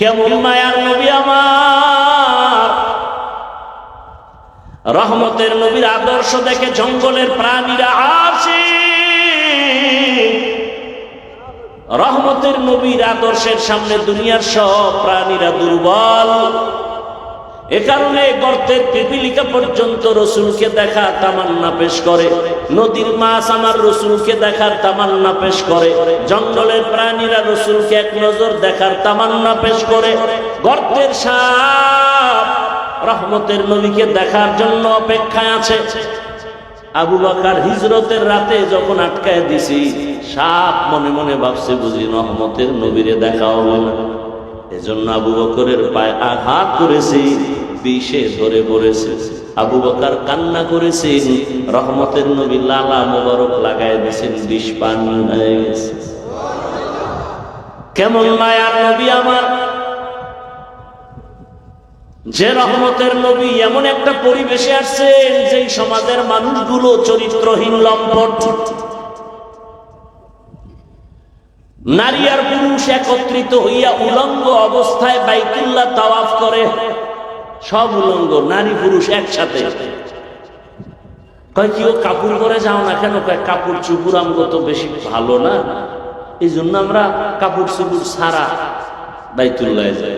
কেমন মায়ার নবী আমার? রহমতের নবীর আদর্শ দেখে জঙ্গলের প্রাণীরা আসে রহমতের নবীর আদর্শের সামনে দুনিয়ার সব প্রাণীরা দুর্বল। এ কারণে গর্তের পিপিলিকা পর্যন্ত রসুলকে দেখা তামান্না পেশ করে। নদীর মাছ আমার রসুলকে দেখার তামান্না পেশ করে। জঙ্গলের প্রাণীরা রসুলকে এক নজর দেখার তামান্না পেশ করে। গর্তের সাপ রহমতের নবীকে দেখার জন্য অপেক্ষায় আছে। আবু বাকার হিজরতের রাতে যখন আটকায় দিছি, সাপ মনে মনে ভাবছে, বুঝি রহমতের নবীরে দেখা হবে না। এজন্য আবু বকরের পায়ে আঘাত করেছে। বিষে ধরে পড়েছে। আবু বকর কান্না করেছেন, রহমতের নবী লালা মোবারক লাগাই দিয়েছেন, বিষ পান হয়ে গেছে। কেমন মায়ার নবী আমার। যে রহমতের নবী এমন একটা পরিবেশে আসছেন, যেই সমাজের মানুষগুলো চরিত্রহীন, লম্পট। নারী আর পুরুষ একত্রিত হইয়া উলঙ্গ অবস্থায় বাইতুল্লাহ তাওয়াফ করে। সব উলঙ্গ, নারী, পুরুষ একসাথে। কয় কি, ও কাপড় পরে যাও না কেন? কয়, কাপড় চুপুর আমগো তো বেশি ভালো না। এই জন্য আমরা কাপড় চুপুর সারা বাইতুল্লাহ যাই।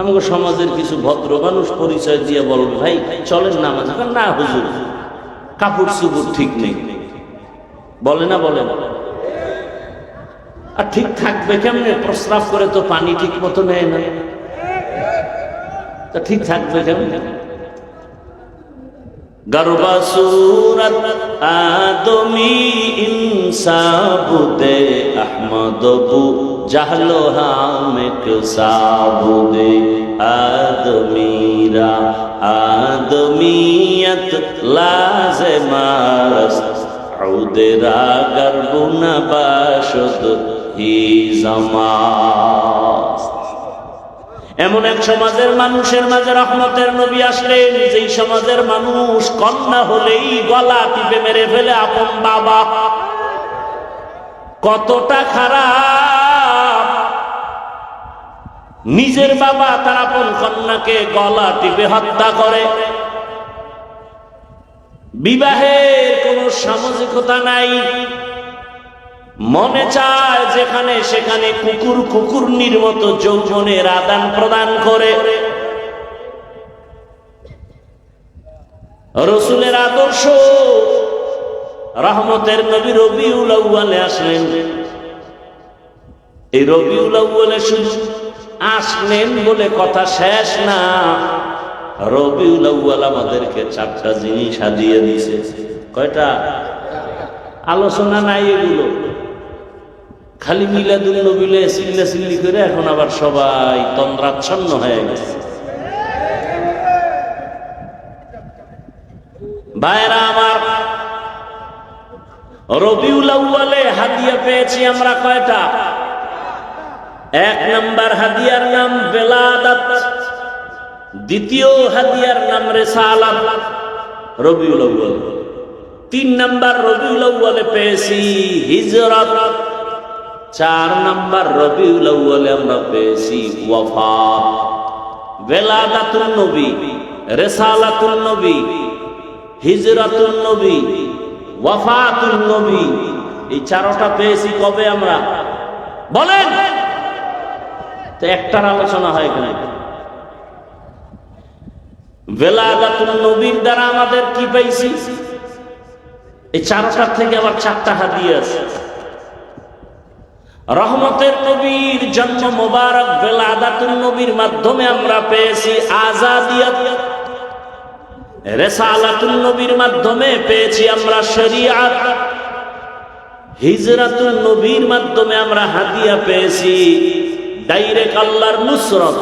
আমাকে সমাজের কিছু ভদ্র মানুষ পরিচয় দিয়ে বলবে ভাই, চলেন না আমাদের না, হুজুর, কাপড় চুপুর ঠিক নেই। বলে না বলে? না আর ঠিক থাকবে কেমনে? প্রস্রাব করে তো পানি ঠিক মতো নেয় না। তা ঠিক থাকবে কেমন গর্বাসুরত আদমি ইনসাবুদে আহমদবু জাহলো হামেক সাবুদে আদমিরা আদমিয়ত লাজে মাস আউদেরা গর্বুনা বাসদ হি জমাস। এমন এক সমাজের মানুষের মাঝে রহমতের নবী আসলেন, যেই সমাজের মানুষ কন্যা হলেই গলা টিপে মেরে ফেলে আপন বাবা। কতটা খারাপ! নিজের বাবা তার আপন কন্যাকে গলা টিপে হত্যা করে। বিবাহের কোনো সামাজিকতা নাই। মনে চায় যেখানে সেখানে কুকুর কুকুরনির মতো যৌবনের আদান প্রদান করে। রসুলের আদর্শ, রহমতের নবী রবিউল আউ্বালে আসলেন। এই রবিউল আউ্বালে আসলেন বলে কথা শেষ না, রবিউল আউ্বাল আমাদেরকে চারটা জিনিস হাজিয়ে দিয়েছে। কয়টা? আলোচনা নাই এগুলো। খালি মিলাদুল নবিলে সিল্লা সিল্লি করে এখন আবার সবাই তন্দ্রাচ্ছন্ন হয়ে গেছে। ভাইরা আমার, রবিউল আউ্বালে হাদিয়া পেয়েছি আমরা কয়টা? এক নাম্বার হাদিয়ার নাম বেলাদাত, দ্বিতীয় হাদিয়ার নাম রেসালাত, রবিউল আউ্বাল তিন নাম্বার রবিউল আউ্বালে পেয়েছি হিজরত চার নাম্বার রবিউল আউ্বালে আমরা পেয়েছি ওয়াফাত বেলাদাতুল নবী রেসালাতুল নবী হিজরাতুল নবী ওয়াফাতুল নবী। এই চারটা পেয়েছি কবে আমরা? বলেন! তো একটার আলোচনা হয় কেন বেলাগাতুল নবীর দ্বারা আমাদের কি পাইছি এই চারটার থেকে আবার চারটা হাদিয়ে আছে। রহমতের নবীর জন্ম মোবারক বেলাদাতুল নবীর মাধ্যমে আমরা পেয়েছি আজাদিয়ত। রেসালাতুল নবীর মাধ্যমে পেয়েছি আমরা শরিয়াত। হিজরাতুল নবীর মাধ্যমে আমরা হাদিয়া পেয়েছি। ডাইরেক্ট আল্লাহর নুসরত।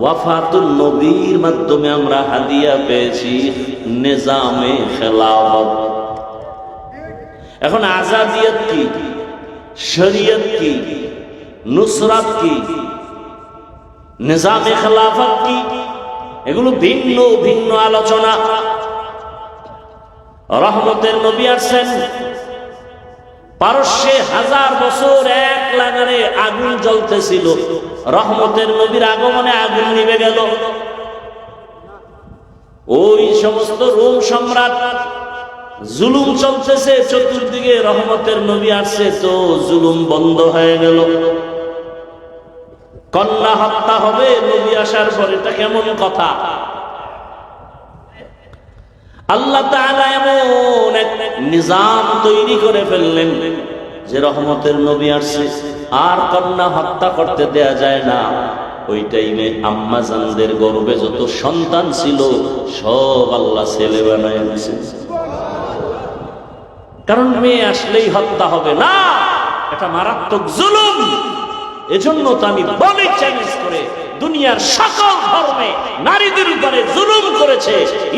ওয়াফাতুল নবীর মাধ্যমে আমরা হাদিয়া পেয়েছি নিজামে খেলাফত। এখন আজাদিয়ত কি? শরীয়ত কি, নুসরাত কি নিজামে খেলাফত কি, এগুলো ভিন্ন ভিন্ন আলোচনা। রহমতের নবী আসছেন পারস্যে হাজার বছর এক লাগানে আগুন জ্বলতেছিল। রহমতের নবীর আগমনে আগুন নিভে গেল। ওই সমস্ত রোম সম্রাট জুলুম চলতেছে, চতুর্দিকে রহমতের নবী আসছে, তো জুলুম বন্ধ হয়ে গেল। কন্যা হত্যা হবে, নবী আসার পর এটা কেমন কথা? আল্লাহ এমন এক নিজাম তৈরি করে ফেললেন, যে রহমতের নবী আসছে। আর কন্যা হত্যা করতে দেয়া যায় না। ওই টাইমে আম্মা জানদের গর্বে যত সন্তান ছিল, সব আল্লাহ ছেলে বানায় কারণ মেয়ে আসলেই হত্যা হবে। না, এটা মারাত্মক জুলুম। এজন্য তো আমি বলি চ্যালেঞ্জ করে দুনিয়ার সকল ধর্মে নারীদের উপরে জুলুম করেছে,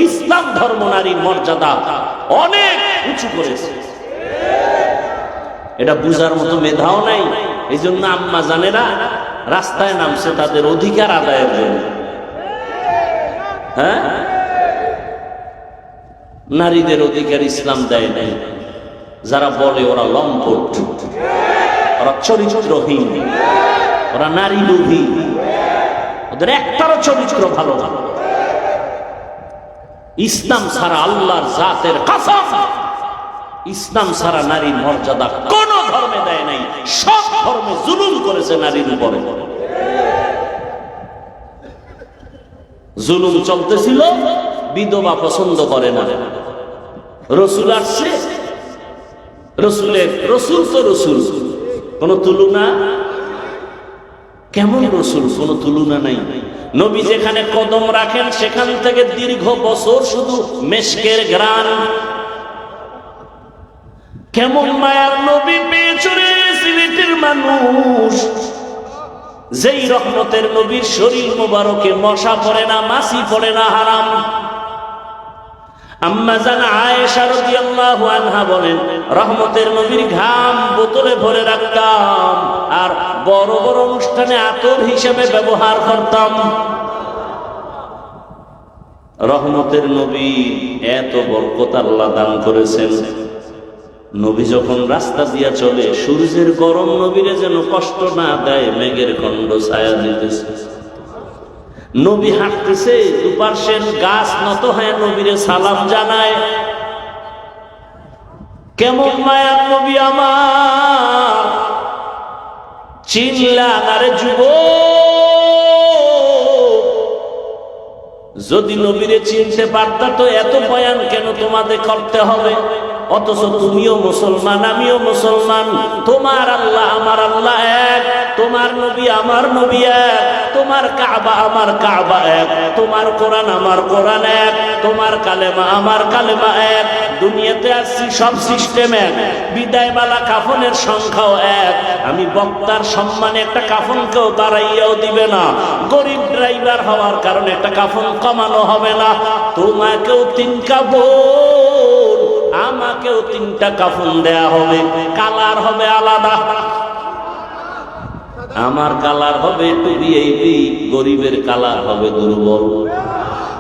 ইসলাম ধর্ম নারীর মর্যাদা অনেক উঁচু করেছে। এটা বুঝার মতো মেধাও নাই এই জন্য আম্মা জানেরা রাস্তায় নামছে তাদের অধিকার আদায়ের জন্য। হ্যাঁ? নারীদের অধিকার ইসলাম দেয় নাই। যারা বলে ওরা লম্পট, ওরা চরিত্রহীন, ওরা নারী লোভী ওদের একটারও চরিত্র ভালো না। ইসলাম সারা আল্লাহর জাতের কাসাম, ইসলাম ছাড়া নারীর মর্যাদা কোন ধর্মে দেয় নাই, সব ধর্মে জুলুম করেছে নারীর উপরে। জুলুম চলতেছিল, বিধবা পছন্দ করে না। রসুল আসছে রসুলের, রসুল তো রসুল। কোন তুলনা কেমন রসুল? কোন তুলনা নাই। নবী যেখানে কদম রাখেন, সেখান থেকে দীর্ঘ বছর শুধু মেশকের গ্রান কেমন মায়ার নবী পেয়েছে রে সিলেটের মানুষ। যেই রহমতের নবীর শরীর মোবারকে মশা পড়ে না মাসি পড়ে না, হারাম। আম্মা জান আয়েশা রাদিয়াল্লাহু আনহা বলেন, রহমতের নবীর ঘাম বোতলে ভরে রাখতাম আর বড় বড় অনুষ্ঠানে আতর হিসেবে ব্যবহার করতাম। রহমতের নবী এত বরকত আল্লাহ দান করেছেন। নবী যখন রাস্তা দিয়া চলে, সূর্যের গরম নবীরে যেন কষ্ট না দেয়, মেঘের খণ্ড ছায়া দিতেছে। নবী হাঁটতেছে দুপার্শ্বের গাছ নত হয়ে নবীরে সালাম জানায়। কেমন মায়ার নবী আমার। চিনলা আরে যুব যদি নবীরে চিনতে পারতা তো এত বয়ান কেন তোমাদের করতে হবে? অথচ তুমিও মুসলমান, আমিও মুসলমান। তোমার আল্লাহ, আমার আল্লাহ এক। তোমার নবী আমার নবী এক, তোমার কাবা আমার কাবা এক, তোমার কোরআন আমার কোরআন এক, তোমার কালেমা আমার কালেমা এক। দুনিয়াতে আসছি সব সিস্টেম এক। বিদায় বালা কাফনের সংখ্যাও এক। আমি বক্তার সম্মানে একটা কাফন কেউ বাড়াইয়াও দিবে না। গরিব ড্রাইভার হওয়ার কারণে একটা কাফন কমানো হবে না। তোমাকেও তিন কাপড় আমাকেও তিনটা কাফন দেয়া হবে। কালার হবে আলাদা। আমার কালার হবে একটু ভিআইপি গরিবের কালার হবে দুর্বল।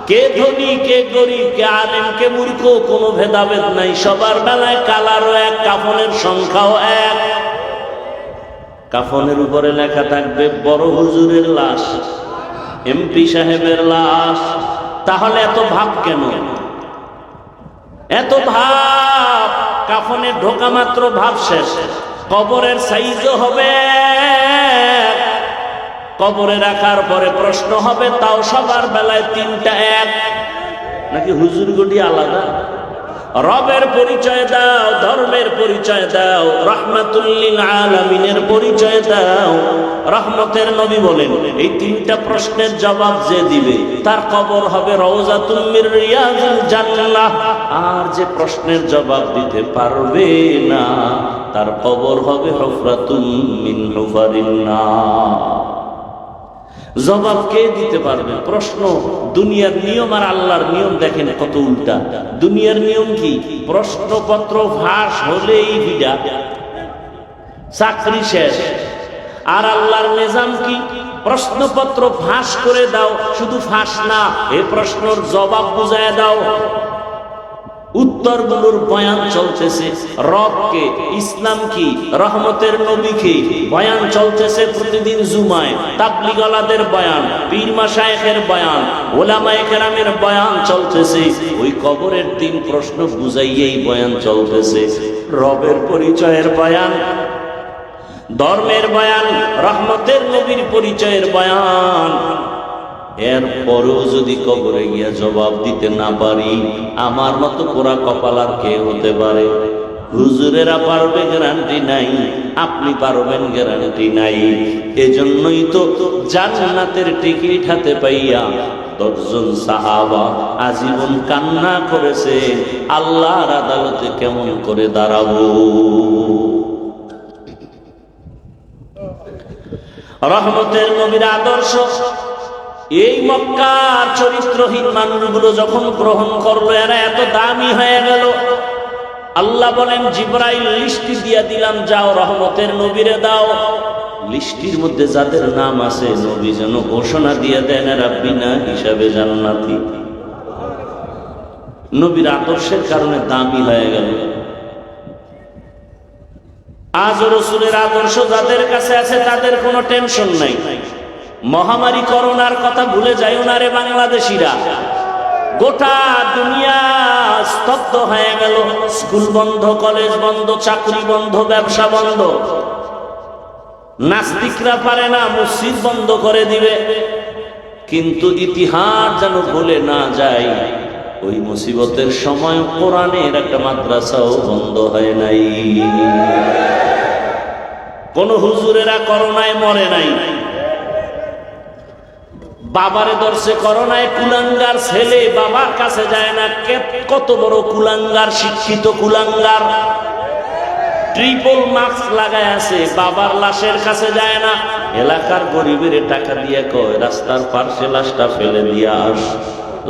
কে ধনী, কে গরিব, কে আলেম, কে মূর্খ, কোনো ভেদাভেদ নাই। সবার বেলায় কালারও এক, কাফনের সংখ্যাও এক। কাফনের উপরে লেখা থাকবে, বড় হুজুরের লাশ, এমপি সাহেবের লাশ। তাহলে এত ভাব কেন? এত ভাব! কাফনে ঢোকা মাত্র ভাব শেষ। কবরের সাইজও হবে। কবরে রাখার পরে প্রশ্ন হবে, তাও সবার বেলায় তিনটা এক? নাকি হুজুর গুটি আলাদা? রবের পরিচয় দাও, ধর্মের পরিচয় দাও, রহমাতুল্লিল পরিচয় দাও। রহমতের নবী বলেন, এই তিনটা প্রশ্নের জবাব যে দিবে, তার কবর হবে আর যে প্রশ্নের জবাব দিতে পারবে না তার কবর হবে জবাব কে দিতে পারবে? প্রশ্ন, দুনিয়ার নিয়ম আর আল্লাহর নিয়ম দেখেন কত উল্টা। দুনিয়ার নিয়ম কি? প্রশ্নপত্র ফাঁস হলেই ভিড়া চাকরি শেষ। আর আল্লাহর নিজাম কি? প্রশ্নপত্র ফাঁস করে দাও, শুধু ফাঁস না এই প্রশ্নর জবাব বুঝায় দাও। উত্তরগুলোর বয়ান চলতেছে। রবকে ইসলাম কি রহমতের নবীকে বয়ান চলতেছে প্রতিদিন জুমায়। তাবলিগলাদের বয়ান, পীর মাসায়েখের বয়ান, ওলামায়ে কেরামের বয়ান চলতেছে। ওই কবরের তিন প্রশ্ন বুঝাইয়েই বয়ান চলতেছে। রবের পরিচয়ের বয়ান, ধর্মের বয়ান, রহমতের নবীর পরিচয়ের বয়ান। এর পরেও যদি কবরে গিয়া জবাব দিতে না পারি, আমার মতো পোড়া কপাল আর কে হতে পারে? হুজুরেরা পারবে গ্যারান্টি নাই, আপনি পারবেন গ্যারান্টি নাই। এজন্যই তো জান্নাতের টিকিট হাতে পাইয়া দশজন সাহাবা আজীবন কান্না করেছে, আল্লাহর আদালতে কেমন করে দাঁড়াবো? রহমতের নবীর আদর্শ এই মক্কার চরিত্রহীন মানুষগুলো যখন গ্রহণ করল, এরা এত দামি হয়ে গেল। আল্লাহ বলেন, জিব্রাইল, লিস্টি দিয়া দিলাম, যাও রহমতের নবীরে দাও। লিস্টির মধ্যে যাদের নাম আছে, নবী যেন ঘোষণা দিয়ে দেন, এরা বিনা হিসাবে জান্নাতি। নবীর আদর্শের কারণে দামি হয়ে গেল। আজ রসুলের আদর্শ যাদের কাছে আছে, তাদের কোনো টেনশন নাই। মহামারী করোনার কথা ভুলে যাইও না রে বাংলাদেশিরা। গোটা দুনিয়া স্তব্ধ হয়ে গেল। স্কুল বন্ধ, কলেজ বন্ধ, চাকরি বন্ধ, ব্যবসা বন্ধ। নাস্তিকরা পারে না, মসজিদ বন্ধ করে দিবে। কিন্তু ইতিহাস যেন ভুলে না যায় ওই মুসিবতের সময় কোরআনের একটা মাদ্রাসাও বন্ধ হয় নাই। কোন হুজুরেরা করোনায় মরে নাই। বাবারে দর্শে করোনায় কুলাঙ্গার ছেলে বাবার কাছে যায় না। কত বড় কুলাঙ্গার, শিক্ষিত কুলাঙ্গার। ট্রিপল মাস্ক লাগায় আছে, বাবার লাশের কাছে যায় না। এলাকার গরিবের টাকা দিয়ে কয়, রাস্তার পার্শ্বে লাশটা ফেলে দিয়ে আস।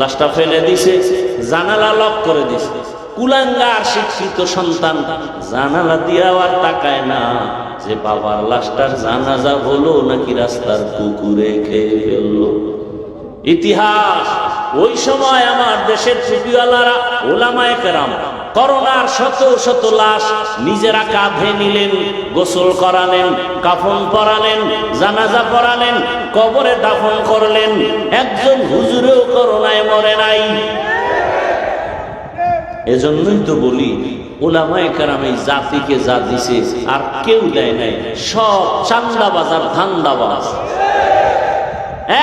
লাশটা ফেলে দিছে, জানালা লক করে দিছে। কুলাঙ্গার শিক্ষিত সন্তান, জানালা দিয়েও আর তাকায় না। যে বাবার লাশটার জানাজা হলো নাকি রাস্তার কুকুরে খেয়ে ফেলল? ইতিহাস, ওই সময় আমার দেশের টুপিওয়ালারা, ওলামায়ে কেরাম, করোনার শত শত লাশ নিজেরা কাঁধে নিলেন, গোসল করালেন, কাফন পরালেন, জানাজা পরালেন, কবরে দাফন করলেন। একজন হুজুরেও করোনায় মরে নাই। এজন্যই তো বলি ওলামায়ে কেরাম এই জাতিকে যা দিছে আর কেউ দেয় নাই সব চান্দাবাজ আর ধান্দাবাজ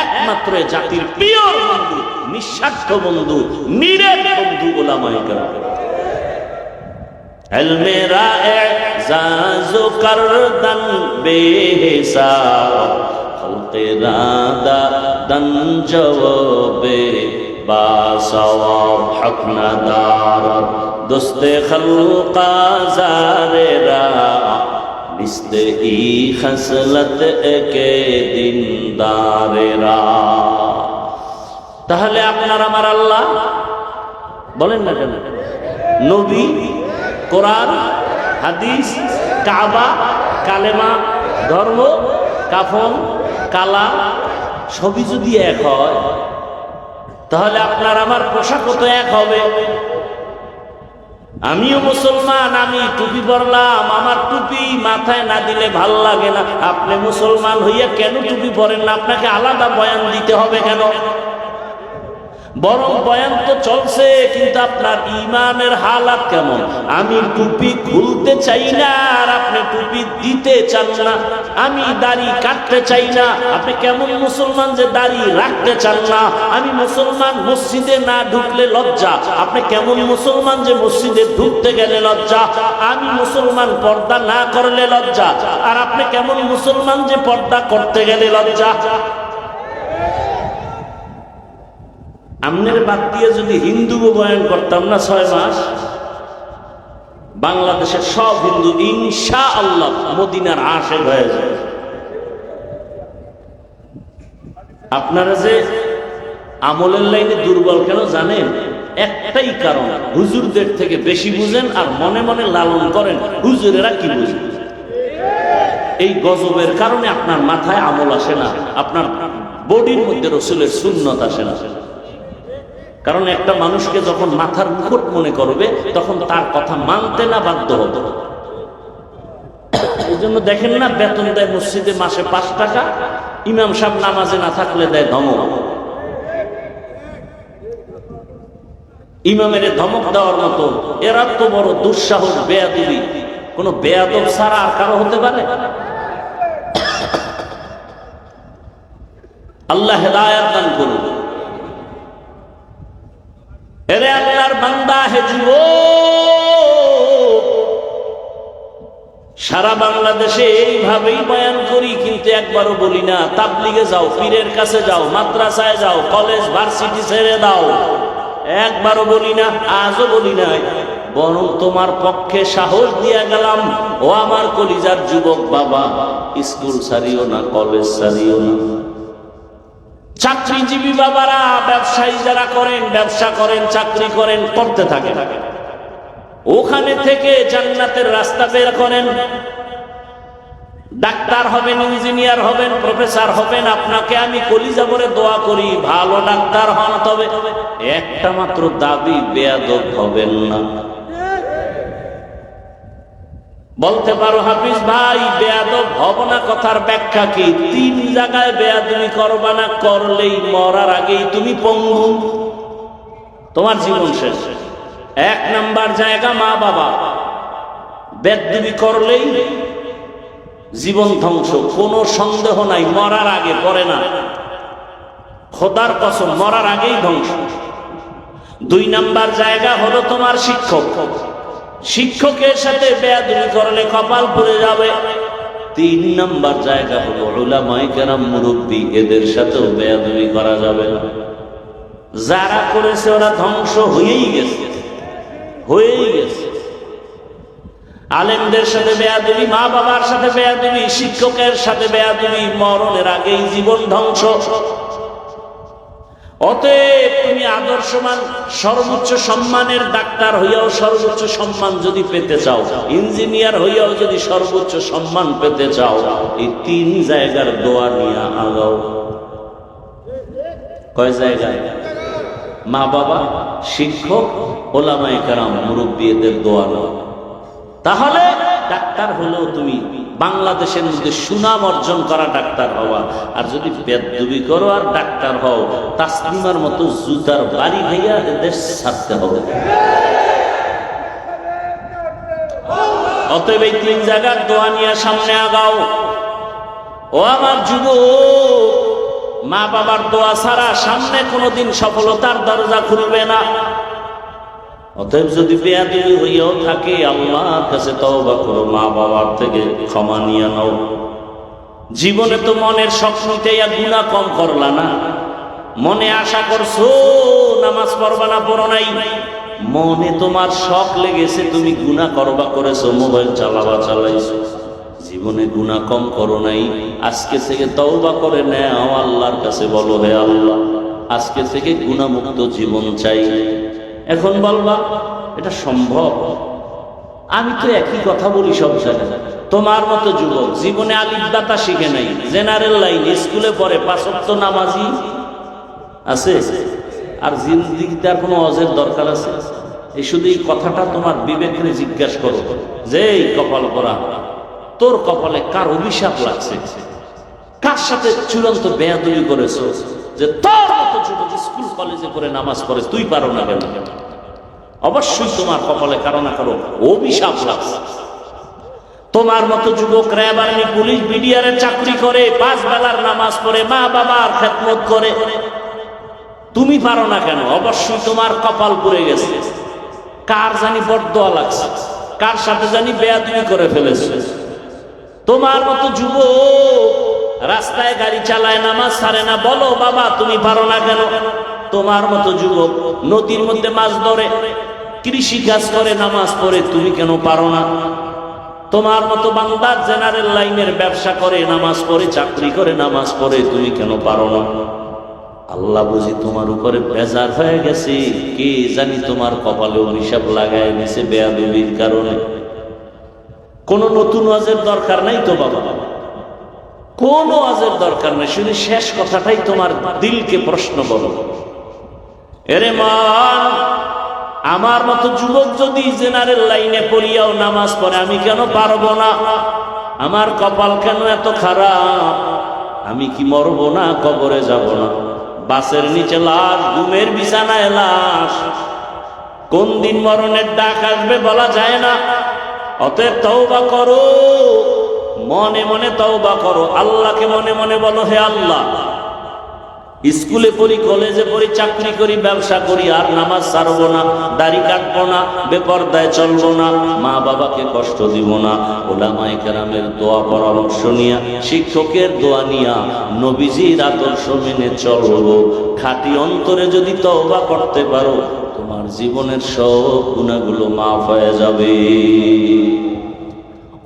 একমাত্র এ জাতির প্রিয় বন্ধু নিঃস্বার্থ বন্ধু নিরেট বন্ধু ওলামায়ে কেরাম علم اعزاز و کردن بے حساب خلق رادا دن جواب با ثواب حق ندارد দোস্তে খলুকা জারেরা ই খসলত একে দিন দারেরা তাহলে আপনার আমার আল্লাহ, বলেন না কেন? নবী, কোরআন, হাদিস, কাবা, কালেমা, ধর্ম, কাফন, কালা, সবই যদি এক হয়, তাহলে আপনার আমার পোশাকও তো এক হবে। আমিও মুসলমান, আমি টুপি পরলাম, আমার টুপি মাথায় না দিলে ভালো লাগে না। আপনি মুসলমান হইয়া কেন টুপি পরেন না? আপনাকে আলাদা বয়ান দিতে হবে কেন? বরং বয়ান তো চলছে, কিন্তু আপনার ইমানের হালাত কেমন? আমি টুপি খুলতে চাই না আর দিতে চান না, আমি দাড়ি কাটতে চাই না। আপনি কেমন মুসলমান যে দাড়ি রাখতে চান না? আমি মুসলমান মসজিদে না ঢুকলে লজ্জা। আপনি কেমন মুসলমান যে মসজিদে ঢুকতে গেলে লজ্জা? আমি মুসলমান পর্দা না করলে লজ্জা। আর আপনি কেমন মুসলমান যে পর্দা করতে গেলে লজ্জা? আমনের বাদ দিয়ে যদি হিন্দু বয়ান করতাম না ছয় মাস? বাংলাদেশের সব হিন্দু ইনশা আল্লাহ মদিনার আশে হয়ে যায় আপনারা যে আমলের লাইনে দুর্বল কেন জানেন? একটাই কারণ, হুজুরদের থেকে বেশি বুঝেন আর মনে মনে লালন করেন। হুজুরেরা কি বুঝেন এই গজবের কারণে আপনার মাথায় আমল আসে না, আপনার বডির মধ্যে রসুলের শূন্যত আসে না। কারণ একটা মানুষকে যখন মাথার মুকুট মনে করবে, তখন তার কথা মানতে না বাধ্য হবে। এই জন্য দেখেন না, বেতন দেয় মসজিদে মাসে পাঁচ টাকা, ইমাম সাহেব নামাজে না থাকলে দেয় ধমক। ইমামের ধমক দেওয়ার মতো এরা তো বড় দুঃসাহস বেয়াদুলি কোন বেয়াদব ছাড়া আর কারও হতে পারে? আল্লাহ হেদায়াত দান করুন। এরে আল্লাহর বান্দা হে সারা বাংলাদেশে এইভাবেই বয়ান করি, কিন্তু একবারও বলি না, তাবলিগে যাও, পীরের কাছে যাও, মাদ্রাসায় যাও, কলেজ, ভার্সিটি ছেড়ে দাও। একবারও বলি না, আজও বলি না, বরং তোমার পক্ষে সাহস দিয়া গেলাম, ও আমার কলিজার যুবক বাবা, স্কুল সারিও না, কলেজ সারিও না। চাকরিজীবী বাবারা, ব্যবসায়ী যারা করেন, ব্যবসা করেন, চাকরি করেন করতে থাকে। ওখানে থেকে জান্নাতের রাস্তা বের করেন। ডাক্তার হবেন, ইঞ্জিনিয়ার হবেন, প্রফেসর হবেন, আপনাকে আমি কলিজা করে দোয়া করি, ভালো ডাক্তার হন, তবে একটা মাত্র দাবি, বেয়াদব হবেন না। বলতে পারো হাফিজ ভাই, বেয়াদব হব না কথার ব্যাখ্যা কি? তিন জায়গায় বেয়াদবি করবা না, করলেই মরার আগেই তুমি পঙ্গু। তোমার জীবন শেষ। এক নাম্বার জায়গা মা বাবা। বেদবি করলেই জীবন ধ্বংস, কোনো সন্দেহ নাই, মরার আগে পড়ে না। খোদার কসম, মরার আগেই ধ্বংস। দুই নাম্বার জায়গা হলো তোমার শিক্ষক। শিক্ষকের সাথে বেয়াদবি করলে কপাল পড়ে যাবে। তিন নাম্বার জায়গা হলো ওলামাই কেরাম মুরব্বী, এদের সাথেও বেয়াদবি করা যাবে না। যারা করেছে ওরা ধ্বংস হয়েই গেছে। হয়েই গেছে। আলেমদের সাথে বেয়াদবি মা বাবার সাথে বেয়াদবি শিক্ষকের সাথে বেয়াদবি মরণের আগেই জীবন ধ্বংস। অতএব তুমি আদর্শমান সর্বোচ্চ সম্মানের ডাক্তার হইয়াও সর্বোচ্চ সম্মান যদি পেতে চাও, ইঞ্জিনিয়ার হইয়াও যদি সর্বোচ্চ সম্মান পেতে চাও, এই তিন জায়গার দোয়া নিয়ে আগাও। কয় জায়গায়? মা বাবা, শিক্ষক, ওলামায় কারাম মুরব্বী এদের দোয়া নাও। তাহলে ডাক্তার হলেও তুমি বাংলাদেশের মধ্যে সুনাম অর্জন করা ডাক্তার হওয়া, আর যদি বেদবি করো আর ডাক্তার হও, তাসলিমার মতো জুতার বাড়ি ভাইয়া দেশ ছাড়তে হবে। অতএব এই তিন জায়গার দোয়া নিয়ে সামনে আগাও। ও আমার যুব মা বাবার দোয়া ছাড়া সামনে কোনোদিন সফলতার দরজা খুলবে না। অতএব যদি বেয়াদবি হইয়াও থাকে, আল্লাহর কাছে তওবা করো, মা বাবার থেকে ক্ষমা নিয়ে নাও। জীবনে তো মনের স্বপ্নতেই গুণা কম করলা না। মনে আশা করছ, নামাজ পড়বা না, পড়ো নাই। মনে তোমার শখ লেগেছে, তুমি গুণা করবা, করেছ, মোবাইল চালাবা, চালাইছো। জীবনে গুণা কম করো নাই। আজকে থেকে তওবা করে নেও, আল্লাহর কাছে বলো, হে আল্লাহ, আজকে থেকে গুণামুক্ত জীবন চাই। এখন বলবা, এটা সম্ভব? আমি তো একই কথা বলি সব জায়গায় তোমার মতো যুবক, জীবনে আলিদাতা শিখে নাই। জেনারেল লাইন স্কুলে পড়ে পাঁচত্ব নামাজি আছে। আর জিন্দিগিতে আর কোনো অজের দরকার আছে? এই শুধু এই কথাটা তোমার বিবেকরে জিজ্ঞাসা করো, যে এই কপাল করা তোর কপালে কার অভিশাপ লাগছে? কার সাথে চূড়ান্ত বেয়াদুরি করেছ? যে তোর মতো যুবক স্কুল কলেজে করে নামাজ পড়ে, তুই পারো না কেন? অবশ্যই তোমার কপালে কারও না কারও অভিশাপ তোমার মতো যুবক র্যাব পুলিশ বিডিআর চাকরি করে, পাঁচ বেলার নামাজ পড়ে, মা বাবার খেদমত করে, তুমি পারো না কেন? অবশ্যই তোমার কপাল পড়ে গেছে। কার জানি বরদোয়া লাগছে, কার সাথে জানি বেয়াদুমি করে ফেলেছে। তোমার মতো যুবক রাস্তায় গাড়ি চালায়, নামাজ ছাড়ে না, বলো বাবা, তুমি পারো না কেন? তোমার মতো যুবক নদীর মধ্যে মাছ ধরে, কৃষি কাজ করে, নামাজ পড়ে, তুমি কেন পারো না? তোমার মতো বাংলার জেনারেল লাইনের ব্যবসা করে, নামাজ পড়ে, চাকরি করে, নামাজ পড়ে, তুমি কেন পারো না? আল্লাহ বুঝি তোমার উপরে বেজার হয়ে গেছে। কে জানি তোমার কপালে অভিশাপ লাগায় নিছে বেয়াদবির কারণে। কোন নতুন ওয়াজের দরকার নাই তো বাবা বাবা? কোন ওয়াজের দরকার নেই, শুধু শেষ কথাটাই তোমার দিলকে প্রশ্ন করো এরে মান, আমার মতো যুবক যদি জেনারেল লাইনে পড়িয়াও নামাজ পড়ে, আমি কেন পারব না? আমার কপাল কেন এত খারাপ? আমি কি মরবো না, কবরে যাব না? বাসের নিচে লাশ, ঘুমের বিছানায় লাশ। কোন দিন মরণের ডাক আসবে বলা যায় না। অতএব তওবা করো। মনে মনে তওবা করো। আল্লাহকে মনে মনে বলো, হে আল্লাহ, স্কুলে পড়ি, কলেজে পড়ি, চাকরি করি, ব্যবসা করি, আর নামাজ ছাড়বো না, দাড়ি কাটবো না, বেপরদায় চলবো না মা বাবাকে কষ্ট দিব না। ওলামাই কেরামের দোয়া পরামর্শ নিয়া, শিক্ষকের দোয়া নিয়া, নবীজির আদর্শ মেনে চলবো। খাঁটি অন্তরে যদি তওবা করতে পারো, তোমার জীবনের সব গুণাগুলো মাফ হয়ে যাবে।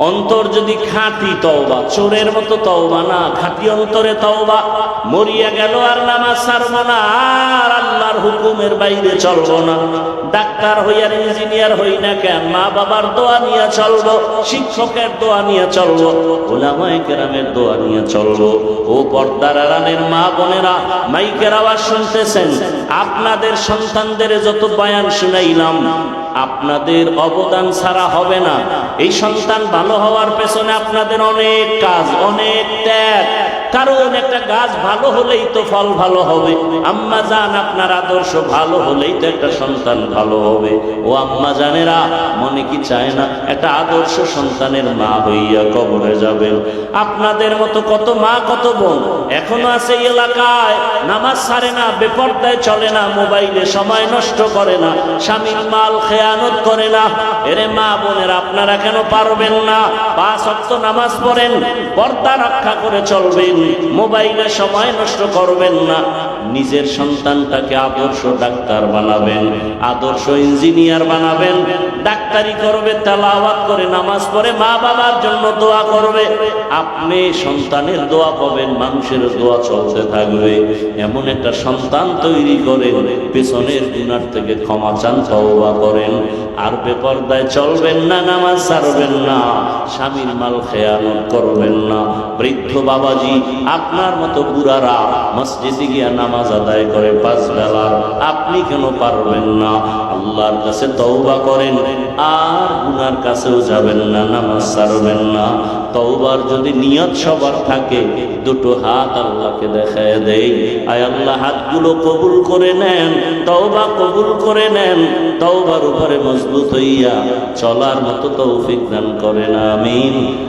অন্তর যদি খাঁটি তওবা, চোরের মতো তওবা না, খাঁটি অন্তরে তওবা, মরিয়া গেল আর নামাজ ছাড়ব না, আর আল্লাহর হুকুমের বাইরে চলবো না। ডাক্তার হইয়ার ইঞ্জিনিয়ার হই না কেন, মা বাবার দোয়া নিয়ে চলবো, শিক্ষকের দোয়া নিয়ে চলবো, ওলামায়ে কেরামের দোয়া নিয়ে চলবো। ও পর্দার আড়ালের মা বোনেরা, মাইকের আওয়াজ শুনতেছেন, আপনাদের সন্তানদের যত বয়ান শুনাইলাম, আপনাদের অবদান ছাড়া হবে না। এই সন্তান ভালো হওয়ার পেছনে আপনাদের অনেক কাজ অনেক ত্যাগ। কারণ একটা গাছ ভালো হলেই তো ফল ভালো হবে। আম্মা জান, আপনার আদর্শ ভালো হলেই তো একটা সন্তান ভালো হবে। ও আম্মা জানেরা, মনে কি চায় না? একটা আদর্শ সন্তানের মা হইয়া কবরে যাবেন। আপনাদের মতো কত মা, কত বোন এখনও আছে এলাকায়। নামাজ ছাড়ে না, বেপর্দায় চলে না, মোবাইলে সময় নষ্ট করে না, স্বামীর মাল খেয়ানত করে না। এরে মা বোনের, আপনারা কেন পারবেন না? পাঁচ অক্ত নামাজ পড়েন, পর্দা রক্ষা করে চলবেন। মোবাইলে সময় নষ্ট করবেন না। নিজের সন্তানটাকে আদর্শ ডাক্তার বানাবেন, আদর্শ ইঞ্জিনিয়ার বানাবেন, ডাক্তারি করবে, তেলাওয়াত করে নামাজ পড়ে মা বাবার জন্য দোয়া করবে। আপনি সন্তানের দোয়া পাবেন, মানুষের দোয়া চলতে থাকবে। এমন একটা সন্তান তৈরি করেন, পেছনের গুনার থেকে ক্ষমা চান, তওবা করেন। আর বেপর্দায় চলবেন না, নামাজ ছাড়বেন না, স্বামীর মাল খেয়ানত করবেন না। বৃদ্ধ বাবাজি, আপনার মতো বুড়ারা মসজিদে গিয়া আদায় করে পাঁচ বেলা। আপনি কেন পারবেন না? আল্লাহর কাছে তওবা করেন। আর গুনার কাছেও যাবেন না, নামাজ ছাড়বেন না। তওবার যদি নিয়ত সবার থাকে, দুটো হাত আল্লাহকে দেখায় দেই। আয় আল্লাহ, হাতগুলো কবুল করে নেন, তওবা কবুল করে নেন। তওবার উপরে মজবুত হইয়া চলার মতো তৌফিক দান করেন, আমিন।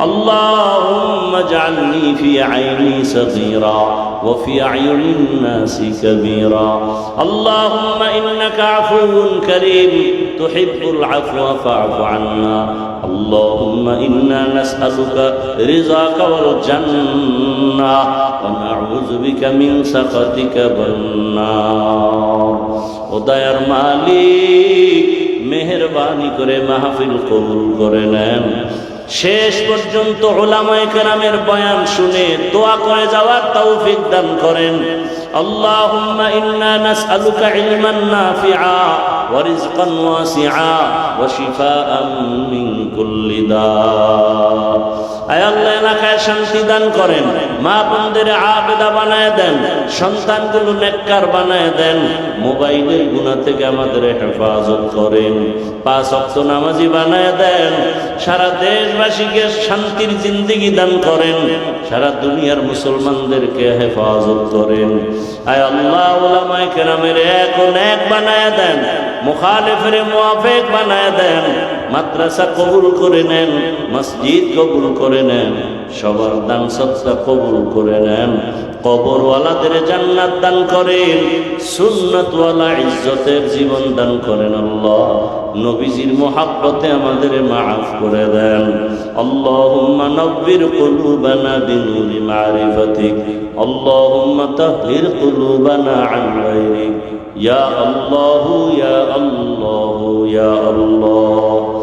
اللهم اجعلني في عيني صغيرا وفي أعين الناس كبيرا اللهم إنك عفو كريم تحب العفو فاعف عنا اللهم إنا نسألك رضاك والجنة ونعوذ بك من سخطك والنار ودير মালিক মেহরবানি করে মাহফিল কবুল করে নেন শেষ পর্যন্ত ওলামায় কেরামের বয়ান শুনে দোয়া করে যাওয়ার তৌফিক দান করেন। আল্লাহ ইন্না নাসআলুকা ইলমান নাফিআ। ورزقا واسعا وشفاء من كل داء আয় আল্লাহ এলাকায় শান্তি দান করেন মা বোনদের আবেদা বানায় দেন সন্তানগুলো নেককার বানায় দেন মোবাইলের গুণা থেকে আমাদের হেফাজত করেন পাঁচ অক্ত নামাজি বানায় দেন সারা দেশবাসীকে শান্তির জিন্দিগি দান করেন সারা দুনিয়ার মুসলমানদেরকে হেফাজত করেন। আয় আল্লাহ, ওলামায় কেরামের এক এক বানায় দেন, মুখালেফের মুআফেক বানায় দেন, মাদ্রাসা কবুল করে নেন, মসজিদ কবুল করে নেন। সবার দান সত্তা কবুল করে নেন। কবরওয়ালাদের জান্নাত দান করেন, সুন্নতওয়ালা ইজ্জতের জীবন দান করেন আল্লাহ। নবীজির মোহাব্বতে আমাদের মাফ করে দেন। আল্লাহুম্মা নব্বির কুলুবানা বিনুরি মারিফাতিক। আল্লাহুম্মা তাহহির কুলুবানা আন গায়রিক। ইয়া আল্লাহু ইয়া আল্লাহু, ইয়া আল্লাহ।